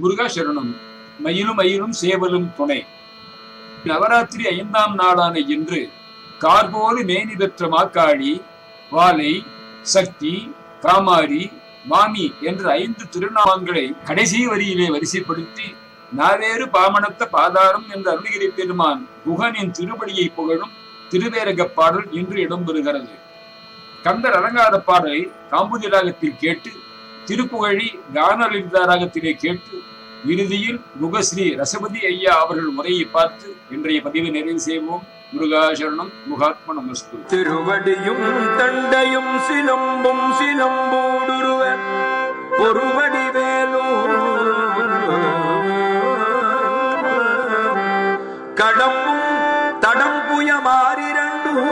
முருகா சரணம். மயிலும் மயிலும் சேவலும் துணை. நவராத்திரி ஐந்தாம் நாளான இன்று கார்போலு மேனி பெற்ற மாக்காளி வாலை சக்தி காமாரி மாமி என்ற ஐந்து திருநாமங்களை கடைசி வரியிலே வரிசைப்படுத்தி நாவேறு பாமணத்த பாதாரம் என்ற அருணகிரி பெருமான் குகனின் திருப்படியை புகழும் திருவேரக பாடல் இன்று இடம்பெறுகிறது. கந்தர் அலங்கார பாடலை காம்புதி ராகத்தில் கேட்டு திருப்புகழி கானலிதா ராகத்திலே கேட்டு இறுதியில் முகஸ்ரீ ரசபதி ஐயா அவர்கள் உரையை பார்த்து இன்றைய பதிவை நிறைவு செய்வோம். முருகாசரணம் முகாத்ம நமஸ்து. திருவடியும் தண்டையும் சிலம்பும் சிலம்போடுருவ ஒருவடி வேலும் கடம்பும் தடம் மாறிரண்டும்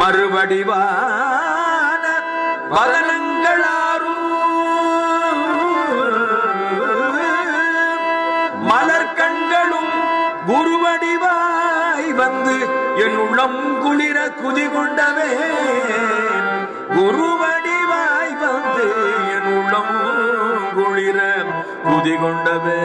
மறுவடிவான என் உள்ளம் குளிர குதி கொண்டவே. குருவடிவாய் வந்து என் உள்ளம் குளிர குதி கொண்டவே.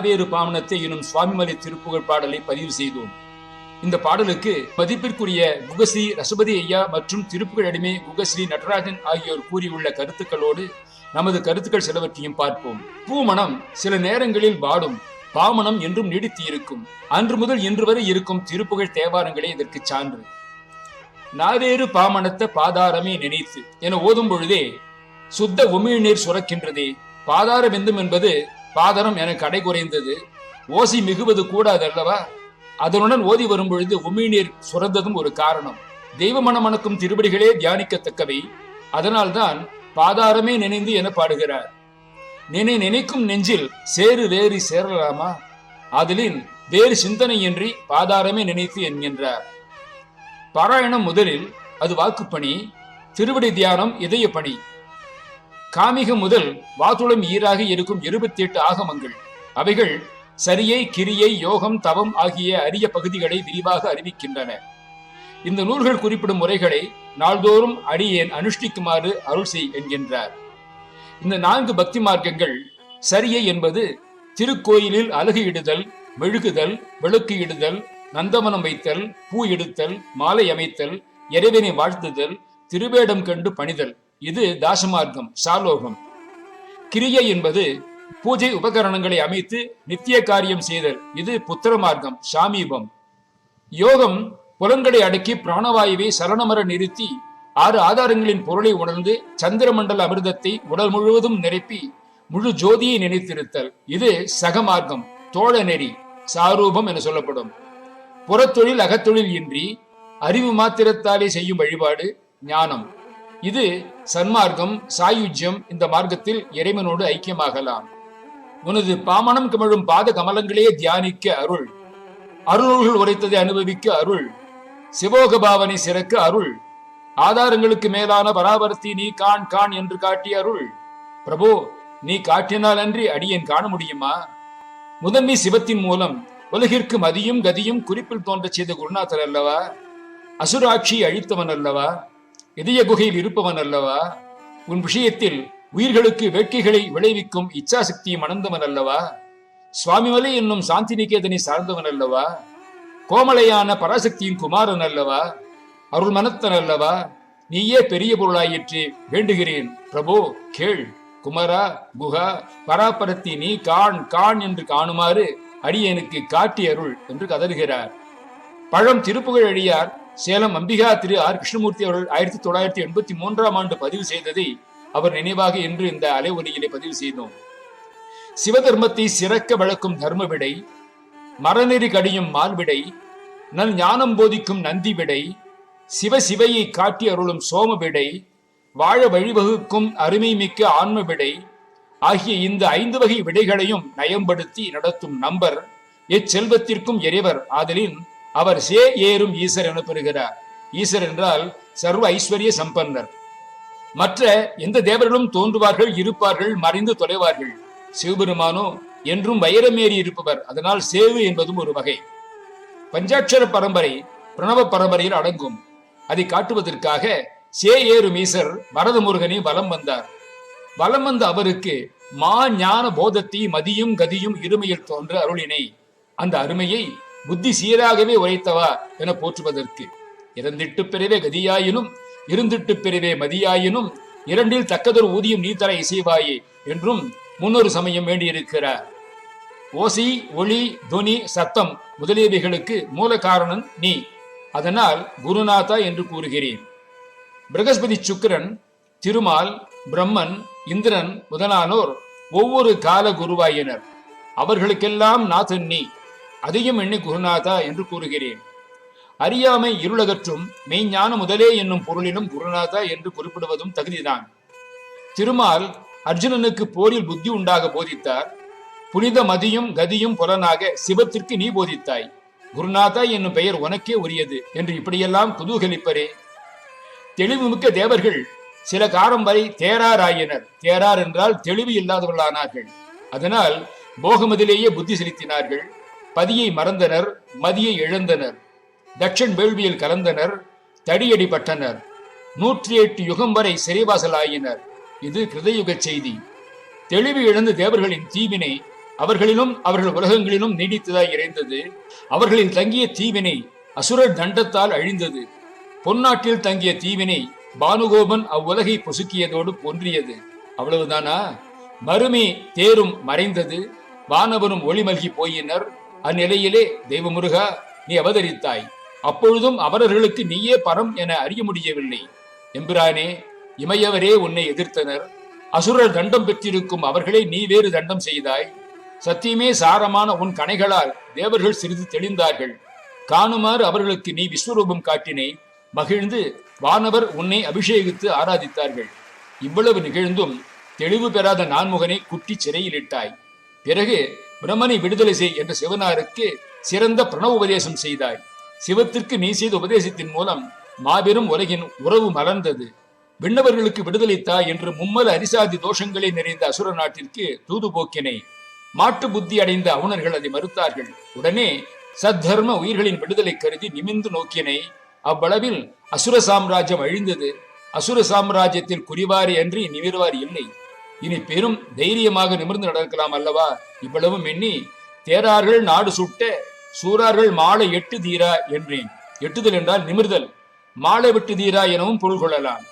காவேறு பாவனத்தை எனும் சுவாமிமலை திருப்புகழ் பாடலை பதிவு செய்தோம். இந்த பாடலுக்கு மதிப்பிற்குரிய குகஸ்ரீ ரசுபதி ஐயா மற்றும் திருப்புகழ் அடிமை குகஸ்ரீ நடராஜன் ஆகியோர் கூறியுள்ள கருத்துக்களோடு நமது கருத்துக்கள் சிலவற்றையும் பார்ப்போம். பூமணம் சில நேரங்களில் வாடும் பாமணம் என்றும் நீடித்து இருக்கும் அன்று முதல் இன்று வரை இருக்கும் திருப்புகழ் தேவாரங்களே இதற்கு சான்று. நாவேறு பாமணத்த பாதாரமே நினைத்து என ஓதும் பொழுதே சுத்த உமிழ்நீர் சுரக்கின்றதே பாதார பிந்தும் என்பது பாதரம் எனக்கு கடை குறைந்தது. ஓசி மிகுவது கூடாது அல்லவா? அதனுடன் ஓதி வரும் பொழுது உமிழ்நீர் சுரந்ததும் ஒரு காரணம். தெய்வ மனமணக்கும் திருப்படிகளே தியானிக்கத்தக்கவை. அதனால்தான் பாதாரமே நினைந்து என பாடுகிறார். நினை நினைக்கும் நெஞ்சில் சேறு வேறு சேரலாமா? அதிலின் வேறு சிந்தனையின்றி பாதாரமே நினைத்து என்கின்றார். பாராயணம் முதலில் அது வாக்குப்பணி திருவடி தியானம் இதய பணி காமிகம் முதல் வாதுளம் ஈராக இருக்கும் இருபத்தி எட்டு ஆகமங்கள். அவைகள் சரியை கிரியை யோகம் தவம் ஆகிய அரிய பகுதிகளை விரிவாக அறிவிக்கின்றன. இந்த நூல்கள் குறிப்பிடும் முறைகளை நாள்தோறும் அடியேன் அனுஷ்டிக்குமாறு அருள் செய் என்கின்றார். இந்த நான்கு பக்தி மார்க்கங்கள் சரியை என்பது திருக்கோயிலில் அழகு இடுதல் மெழுகுதல் விளக்கு இடுதல் நந்தவனம் வைத்தல் பூ எடுத்தல் மாலை அமைத்தல் இறைவனை வாழ்த்துதல் திருவேடம் கண்டு பணிதல். இது தாசமார்க்கம் சாலோகம். கிரியை என்பது பூஜை உபகரணங்களை அமைத்து நித்திய காரியம் செய்தல். இது புத்திர மார்க்கம் சாமீபம். யோகம் புலன்களை அடக்கி பிராணவாயுவை சரணமர நிறுத்தி ஆறு ஆதாரங்களின் பொருளை உணர்ந்து சந்திரமண்டல அமிர்தத்தை உடல் முழுவதும் நிரப்பி முழு ஜோதியை நினைத்திருத்தல். இது சகமார்க்கம் தோழ நெறி சாரூபம் என சொல்லப்படும். புறத்தொழில் அகத்தொழில் இன்றி அறிவு மாத்திரத்தாலே செய்யும் வழிபாடு ஞானம். இது சன்மார்க்கம் சாயுஜ்யம் இந்த மார்க்கத்தில் இறைவனோடு ஐக்கியமாகலாம். உனது பாமணம் கமழும் பாத கமலங்களே தியானிக்க அருள். அருள்கள் உரைத்ததை அனுபவிக்க அருள். சிவோக பாவனை சிறக்க அருள். ஆதாரங்களுக்கு மேலான பராபரத்தை நீ காண் காண் என்று காட்டிய அருள். பிரபு நீ காட்டினால் அன்றி அடியேன் காண முடியுமா? முதன்மை சிவத்தின் மூலம் உலகிற்கு மதியும் கதியும் குறிப்பில் தோன்றச் செய்த குருநாதர் அல்லவா? அசுராட்சி அழித்தவன் அல்லவா? இதய குகையில் இருப்பவன் அல்லவா? உன் விஷயத்தில் உயிர்களுக்கு வேட்கைகளை விளைவிக்கும் இச்சாசக்தியை மணந்தவன் அல்லவா? சுவாமிமலை என்னும் சாந்தி நிகேதனை சார்ந்தவன் அல்லவா? கோமலையான பராசக்தியின் குமாரன் அல்லவா? அருள் மனத்தன் அல்லவா? நீயே பெரிய பொருளாயிற்று வேண்டுகிறேன். பிரபு கேள். குமரா குஹா பராபரத்தி நீ காண் காண் என்று காணுமாறு அடியனுக்கு காட்டி அருள் என்று கதறுகிறார். பழம் திருப்புகழ் அடியார் சேலம் அம்பிகா திரு ஆர். கிருஷ்ணமூர்த்தி அவர்கள் ஆயிரத்தி தொள்ளாயிரத்தி எண்பத்தி மூன்றாம் ஆண்டு பதிவு செய்ததை அவர் நினைவாக என்று இந்த அலை ஒலியிலே பதிவு செய்தோம். சிவதர்மத்தை சிறக்க வளர்க்கும் தர்ம விடை மரநெறி கடியும் மால்விடை நல் ஞானம் போதிக்கும் நந்தி விடை சிவ சிவையை காட்டி அருளும் சோம விடை வாழ வழிவகுக்கும் அருமை மிக்க ஆன்ம விடை ஆகிய இந்த ஐந்து வகை விடைகளையும் நயம்படுத்தி நடத்தும் நம்பர் எச்செல்வத்திற்கும் இறைவர் ஆதலின் அவர் சே ஏறும் ஈசர் என பெறுகிறார் ஈசர் என்றால் சர்வ ஐஸ்வர்ய சம்பன்னர் மற்ற எந்த தேவர்களும் தோன்றுவார்கள் இருப்பார்கள் மறைந்து தொலைவார்கள். சிவபெருமானோ என்றும் வைரமேறி இருப்பவர் அதனால் சேவு என்பதும் ஒரு வகை. பஞ்சாட்சர பரம்பரை பிரணவ பரம்பரையில் அடங்கும். அதை காட்டுவதற்காக சே ஏறும் ஈசர் பரத முருகனை வலம் வந்தார். வலம் வந்த அவருக்கு மா ஞான போதத்தை மதியும் கதியும் இருமையில் தோன்ற அருளினை. அந்த அருமையை புத்தி சீராகவே உரைத்தவா என போற்றுவதற்கு. இறந்திட்டு பிறவே கதியாயினும் இருந்திட்டு பிறவே மதியாயினும் இரண்டில் தக்கதொரு ஊதியம் நீ தர இசைவாயே என்றும் முன்னொரு சமயம் வேண்டியிருக்கிறார். ஓசி ஒளி துனி சத்தம் முதலியவைகளுக்கு மூல காரணம் நீ. அதனால் குருநாதா என்று கூறுகிறேன். பிரகஸ்பதி சுக்கிரன் திருமால் பிரம்மன் இந்திரன் முதலானோர் ஒவ்வொரு கால குருவாயினர். அவர்களுக்கெல்லாம் நாதன் நீ. அதையும் எண்ணி குருநாதா என்று கூறுகிறேன். அறியாமை இருளகற்றும் மெய்ஞான முதலே என்னும் பொருளிலும் குருநாதா என்று குறிப்பிடுவதும் தகுதிதான். திருமால் அர்ஜுனனுக்கு போரில் புத்தி உண்டாக போதித்தார். புனித மதியும் கதியும் புலனாக சிவத்திற்கு நீ போதித்தாய். குருநாதா என்னும் பெயர் உனக்கே உரியது என்று இப்படியெல்லாம் குதூகலிப்பரே. தெளிவுமிக்க தேவர்கள் சில காலம் வரை தேராராயினர். தேரார் என்றால் தெளிவு இல்லாதவர்களானார்கள். அதனால் போகமதிலேயே புத்தி செலுத்தினார்கள். பதியை மறந்தனர் மதியை இழந்தனர். தட்சன் வேள்வியில் கலந்தனர் தடியடி பட்டனர். நூற்றி எட்டு யுகம் வரை சிறைவாசலாயினர். இது கிருதயுக செய்தி. தெளிவு இழந்த தேவர்களின் தீவினை அவர்களிலும் அவர்கள் உலகங்களிலும் நீடித்ததாய் இறைந்தது. அவர்களில் தங்கிய தீவினை அசுரர் தண்டத்தால் அழிந்தது. பொன்னாட்டில் தங்கிய தீவினை பானுகோபன் அவ்வுலகை பொசுக்கியதோடு பொன்றியது. அவ்வளவுதானா? மறுமே தேரும் மறைந்தது. வானவரும் ஒளிமல்கி போயினர். அந்நிலையிலே தெய்வமுருகா நீ அவதரித்தாய். அப்பொழுதும் அவரர்களுக்கு நீயே பரம் என அறிய முடியவில்லை. எம்பிரானே இமையவரே உன்னை எதிர்த்தனர். அசுரர் தண்டம் பெற்றிருக்கும் அவர்களை நீ வேறு தண்டம் செய்தாய். சத்தியமே சாரமான உன் கணைகளால் தேவர்கள் சிறிது தெளிந்தார்கள். காணுமாறு அவர்களுக்கு நீ விஸ்வரூபம் காட்டினை. மகிழ்ந்து வானவர் உன்னை அபிஷேகித்து ஆராதித்தார்கள். இவ்வளவு நிகழ்ந்தும் தெளிவு பெறாத நான்முகனை குட்டி சிறையிலிட்டாய். பிறகு பிரம்மனை விடுதலை செய் என்ற சிவனாருக்கு சிறந்த பிரணவ உபதேசம் செய்தாய். சிவத்திற்கு நீ செய்த உபதேசத்தின் மூலம் மாபெரும் உலகின் உறவு மலர்ந்தது. விண்ணவர்களுக்கு விடுதலைத்தாய் என்று மும்மல அரிசாதி தோஷங்களை நிறைந்த அசுர நாட்டிற்கு தூது போக்கினை. மாட்டு புத்தி அடைந்த அவுணர்கள் அதை மறுத்தார்கள். உடனே சத்தர்ம உயிர்களின் விடுதலை கருதி நிமிந்து நோக்கினை. அவ்வளவில் அசுர சாம்ராஜ்யம் அழிந்தது. அசுர சாம்ராஜ்யத்தில் குறிவாரி அன்றி நிமிர்வார் இல்லை. இனி பெரும் தைரியமாக நிமிர்ந்து நடக்கலாம் அல்லவா? இவ்வளவும் எண்ணி தேரார்கள் நாடு சுட்ட சூரார்கள் மாலை எட்டு தீரா என்றேன். எட்டுதல் என்றால் நிமிர்தல் மாலை விட்டு தீரா எனவும் பொருள் கொள்ளலாம்.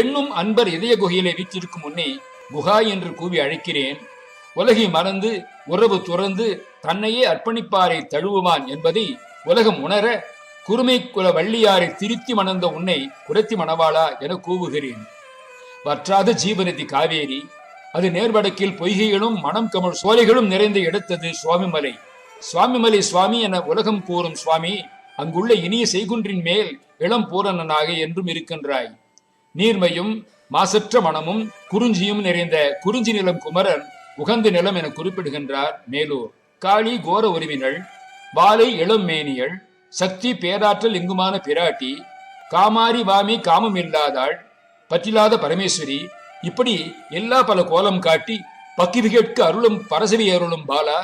என்னும் அன்பர் இதய குகையிலே வீற்றிருக்கும் முன்னே குஹா என்று கூவி அழைக்கிறேன். உலகை மறந்து உறவு துறந்து தன்னையே அர்ப்பணிப்பாரை தழுவுவான் என்பதை உலகம் உணர குருமை குல வள்ளியாரை திருத்தி மணந்த உன்னை குரத்தி மணவாளா என கூவுகிறேன். வற்றாத ஜீவநதி காவேரி அது நேர்வடக்கில் பொய்கைகளும் மனம் கமழ் சோலைகளும் நிறைந்த எடுத்தது சுவாமிமலை. சுவாமிமலை சுவாமி என உலகம் கூறும் சுவாமி அங்குள்ள இனிய செய்குன்றின் மேல் இளம் பூரணனாக என்றும் இருக்கின்றாய். நீர்மையும் மாசற்ற மனமும் குறிஞ்சியும் நிறைந்த குறிஞ்சி நிலம் குமரன் உகந்த நிலம் என குறிப்பிடுகின்றார் மேலூர். காளி கோர உருவினள் வாலை இளம் மேனியள் சக்தி பேராற்றல் இங்குமான பிராட்டி காமாரி வாமி காமம் இல்லாதாள் பற்றில்லாத பரமேஸ்வரி இப்படி எல்லா பல கோலம் காட்டி பக்கிரி அருளும் பரசவி அருளும் பாலா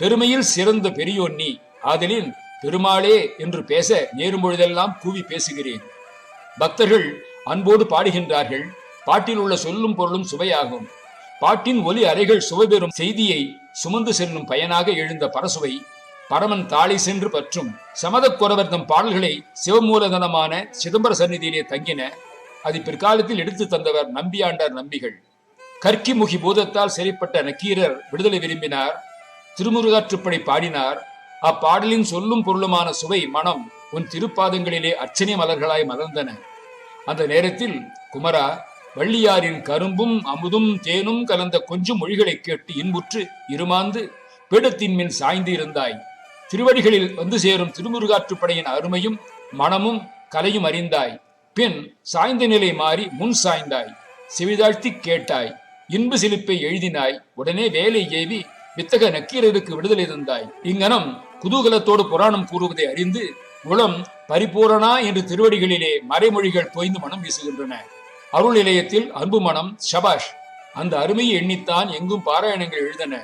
பெருமையில் சிறந்த பெரியோன் நீ ஆதலின் பெருமாளே என்று பேச நேரும் பொழுதெல்லாம் கூவி பேசுகிறேன். பக்தர்கள் அன்போடு பாடுகின்றார்கள் பாட்டில் உள்ள சொல்லும் பொருளும் சுவையாகும். பாட்டின் ஒலி அறைகள் சுவைபெறும் செய்தியை சுமந்து செல்லும் பயனாக எழுந்த பரசுவை பரமன் தாளை சென்று பற்றும் சமதக்குறவர் தம் பாடல்களை சிவமூலதனமான சிதம்பர சந்நிதியிலே தங்கின அதை பிற்காலத்தில் எடுத்து தந்தவர் நம்பியாண்டார் நம்பிகள். கற்கி முகி பூதத்தால் சிறைப்பட்ட நக்கீரர் விடுதலை விரும்பினார் திருமுருகாற்றுப்படை பாடினார். அப்பாடலின் சொல்லும் பொருளுமான சுவை மனம் உன் திருப்பாதங்களிலே அர்ச்சனை மலர்களாய் மலர்ந்தன. அந்த நேரத்தில் குமரா வள்ளியாரின் கரும்பும் அமுதும் தேனும் கலந்த கொஞ்சம் மொழிகளை கேட்டு இன்புற்று இருமாந்து பீடத்தின் மின் சாய்ந்து இருந்தாய். திருவடிகளில் வந்து சேரும் திருமுருகாற்றுப்படையின் அருமையும் மனமும் கலையும் அறிந்தாய். பின் சாய்ந்த நிலை மாறி முன் சாய்ந்தாய் செவிதாழ்த்தி கேட்டாய் இன்பு சிலிப்பை எழுதினாய் உடனே வேலை ஏவி வித்தக நக்கீரருக்கு விடுதலை தந்தாய். இங்கனம் குதூகலத்தோடு புராணம் கூறுவதை அறிந்து உளம் பரிபூரணா என்று திருவடிகளிலே மறைமொழிகள் பொய்ந்து மனம் வீசுகின்றன. அருள் நிலையத்தில் அன்பு மனம் ஷபாஷ் அந்த அருமையை எண்ணித்தான் எங்கும் பாராயணங்கள் எழுதன.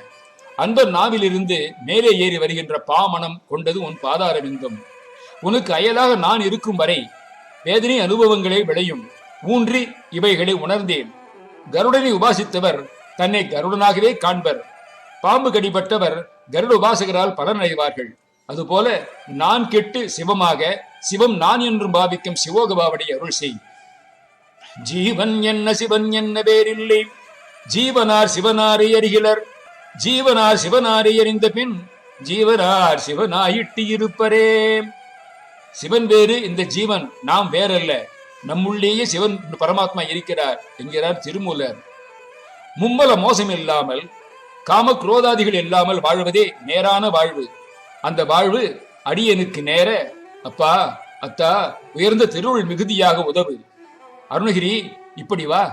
அன்பர் நாவிலிருந்து மேலே ஏறி வருகின்ற பாமனம் கொண்டது உன் பாதாரவிந்தம் உனக்கு அயலாக நான் இருக்கும் வரை வேதனை அனுபவங்களே விளையும். ஊன்றி இவைகளை உணர்ந்தேன். கருடனை உபாசித்தவர் தன்னை கருடனாகவே காண்பர். பாம்பு கடிபட்டவர் கருட உபாசகரால் பலனடைவார்கள் அதுபோல நான் கெட்டு சிவமாக சிவம் நான் என்றும் பாவிக்கும் சிவோகபாவடி அருள் செய். ஜீவன் என்ன சிவன் என்ன பேரில்லை ஜீவனார் சிவனாரை அறிகிலர். ஜீவனார் சிவனாரை அறிந்த பின் ஜீவனார் சிவனாயிட்டு இருப்பரே. சிவன் வேறு இந்த ஜீவன் நாம் வேறல்ல. நம்முள்ளேயே சிவன் பரமாத்மா இருக்கிறார் என்கிறார் திருமூலர். மும்மல மோசம் இல்லாமல் காம குரோதாதிகள் இல்லாமல் வாழ்வதே நேரான வாழ்வு. அந்த வாழ்வு அடியனுக்கு நேர அப்பா அத்தா உயர்ந்த திருவுள் மிகுதியாக உதவு. அருணகிரி இப்படி வா.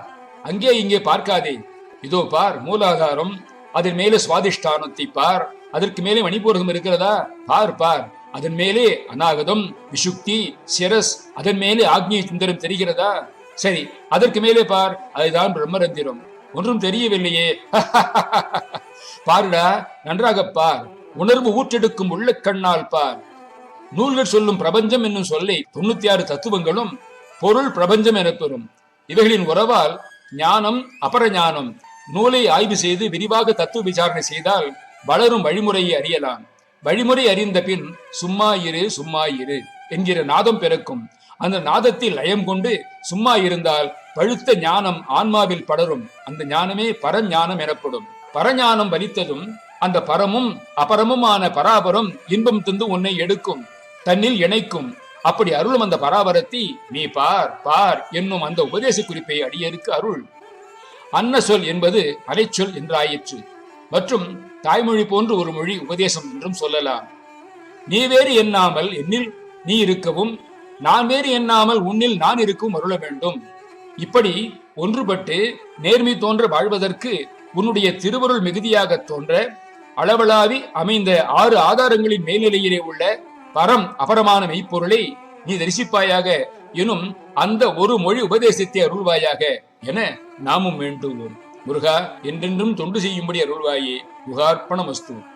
அங்கே இங்கே பார்க்காதே. இதோ பார் மூலாதாரம். அதன் மேலே சுவாதிஷ்டானத்தை பார். அதற்கு மேலே மணிபூரகம் இருக்கிறதா? பார் பார். அதன் மேலே அநாகதம் விசுக்தி சிரஸ் அதன் மேலே ஆக்னிய சுந்தரம் தெரிகிறதா? சரி அதற்கு மேலே பார் அதுதான் பிரம்மரந்திரம். ஒன்றும் தெரியவில்லையே. பாருடா நன்றாக பார். உணர்வு ஊற்றெடுக்கும் உள்ள கண்ணால் பார். நூல்கள் சொல்லும் பிரபஞ்சம் என்னும் சொல்லை தொண்ணூத்தி ஆறு தத்துவங்களும் பொருள் பிரபஞ்சம் எனப்பெறும் இவைகளின் உறவால் ஞானம் அபர ஞானம் நூலை ஆய்வு செய்து விரிவாக தத்துவ விசாரணை செய்தால் வளரும் வழிமுறையை அறியலாம். வழிமுறை அறிந்த பின் சும்மா இரு சும்மா இரு என்கிற நாதம் பிறக்கும். அந்த நாதத்தில் லயம் கொண்டு சும்மா இருந்தால் பழுத்த ஞானம் ஆன்மாவில் படரும். அந்த ஞானமே பரஞானம் எனப்படும். பரஞானம் வலித்ததும் அந்த பரமும் அபரமுமான பராபரம் இன்பம் தந்து உன்னை எடுக்கும். தன்னில் இணைக்கும். அப்படி அருளும் அந்த பராபரத்தை நீ பார் பார் என்னும் அந்த உபதேச குறிப்பை அடியருக்கு அருள். அன்ன சொல் என்பது அலைச்சொல் என்றாயிற்று. மற்றும் தாய்மொழி போன்று ஒரு மொழி உபதேசம் என்றும் சொல்லலாம். நீ வேறு எண்ணாமல் என்னில் நீ இருக்கவும் நான் வேறு எண்ணாமல் உன்னில் நான் இருக்கும் அருள வேண்டும். இப்படி ஒன்றுபட்டு நேர்மை தோன்ற வாழ்வதற்கு உன்னுடைய திருவருள் மிகுதியாக தோன்ற அளவளாவி அமைந்த ஆறு ஆதாரங்களின் மேல்நிலையிலே உள்ள பரம் அபரமான மெய்ப்பொருளை நீ தரிசிப்பாயாக எனும் அந்த ஒரு மொழி உபதேசத்தை அருள்வாயாக என நாமும் வேண்டுவோம். முருகா என்றென்றும் தொண்டு செய்யும்படி அருள்வாயே. முகார்ப்பணமஸ்து.